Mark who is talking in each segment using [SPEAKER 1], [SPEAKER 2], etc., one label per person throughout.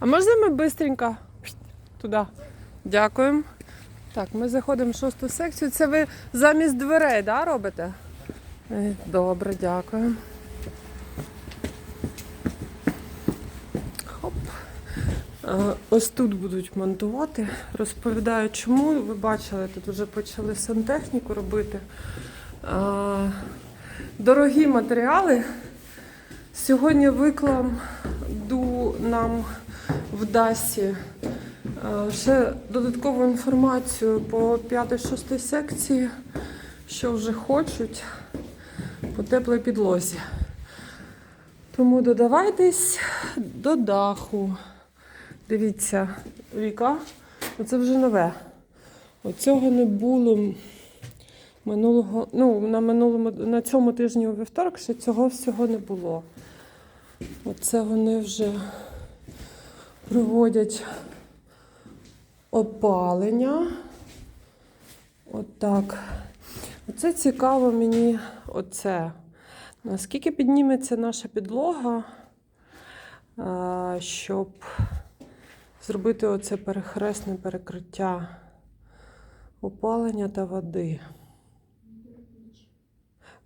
[SPEAKER 1] А можна ми швидко туди? Дякуємо. Так, ми заходимо в шосту секцію. Це ви замість дверей, да, робите? Е, Добре, дякую. Хоп. Е, Ось тут будуть монтувати. Розповідаю, чому. Ви бачили, тут вже почали сантехніку робити. Е, Дорогі матеріали. Сьогодні викладу нам в ДАСі е, ще додаткову інформацію по 5-6 секції, що вже хочуть по теплій підлозі. Тому додавайтесь до даху. Дивіться, Віка, це вже нове. Оцього не було минулого, ну, на минулому, на цьому тижні у вівторок ще цього всього не було. Оце вони вже проводять опалення. Отак. Оце цікаво мені оце. Наскільки підніметься наша підлога, щоб зробити оце перехресне перекриття опалення та води.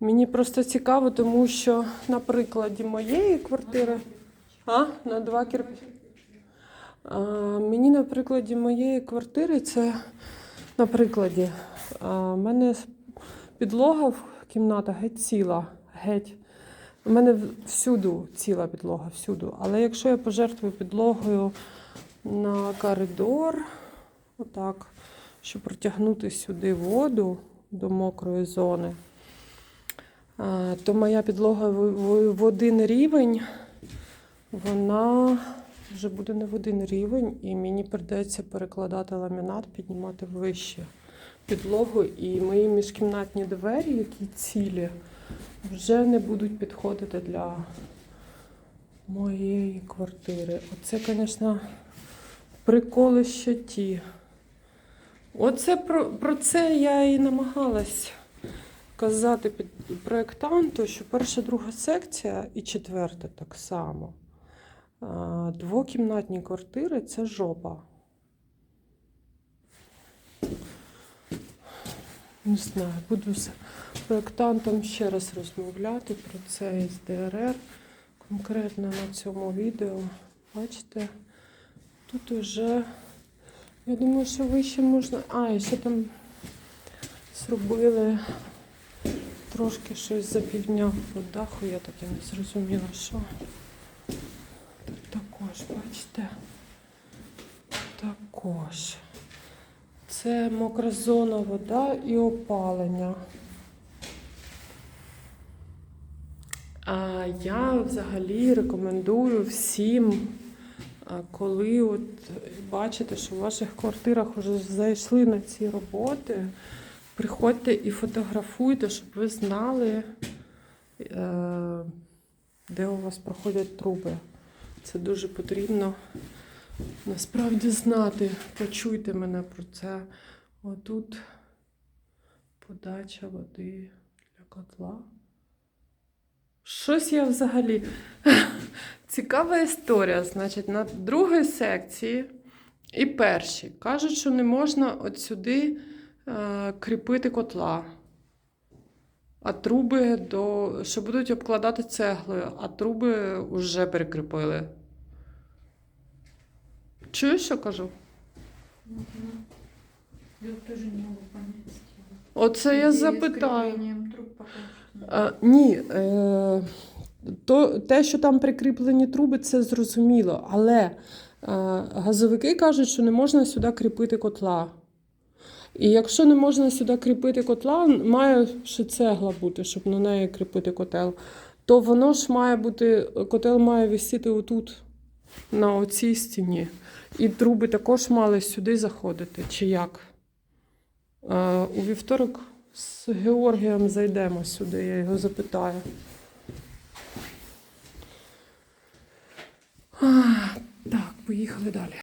[SPEAKER 1] Мені просто цікаво, тому що на прикладі моєї квартири. А? На два кирпичі. Мені на прикладі моєї квартири це на прикладі. В мене підлога в кімнатах геть ціла. Геть. У мене всюду ціла підлога, всюду. Але якщо я пожертвую підлогою на коридор, отак, щоб протягнути сюди воду до мокрої зони, то моя підлога в один рівень, вона вже буде не в один рівень, і мені прийдеться перекладати ламінат, піднімати вище підлогу, і мої міжкімнатні двері, які цілі, вже не будуть підходити для моєї квартири. Оце, звісно, приколи ще ті. Оце про, про це я і намагалась казати під проєктанту, що перша, друга секція і четверта так само. Двокімнатні квартири це жопа. Не знаю, буду з проєктантом ще раз розмовляти про це із ДРР. Конкретно на цьому відео. Бачите, тут уже, я думаю, що вище можна. А, і ще там зробили трошки щось за півдня по даху, я так і не зрозуміла, що. Тут також, бачите? Також. Це мокра зона, вода і опалення. А я взагалі рекомендую всім, коли от бачите, що в ваших квартирах вже зайшли на ці роботи, приходьте і фотографуйте, щоб ви знали, е, де у вас проходять труби. Це дуже потрібно насправді знати. Почуйте мене про це. Отут подача води для котла. Щось я взагалі. Цікава історія. Значить, на другій секції і першій кажуть, що не можна от сюди е, кріпити котла. А труби до. що будуть обкладати цеглою, а труби вже перекріпили. Чуєш, що кажу?
[SPEAKER 2] Я тоже не могу понять.
[SPEAKER 1] Оце я запитаю. А, ні, е, то, те, що там прикріплені труби, це зрозуміло. Але е, газовики кажуть, що не можна сюди кріпити котла. І якщо не можна сюди кріпити котла, має ще цегла бути, щоб на неї кріпити котел, то воно ж має бути, котел має висіти отут, на оцій стіні. І труби також мали сюди заходити, чи як? Е, у вівторок з Георгієм зайдемо сюди, я його запитаю. Так, поїхали далі.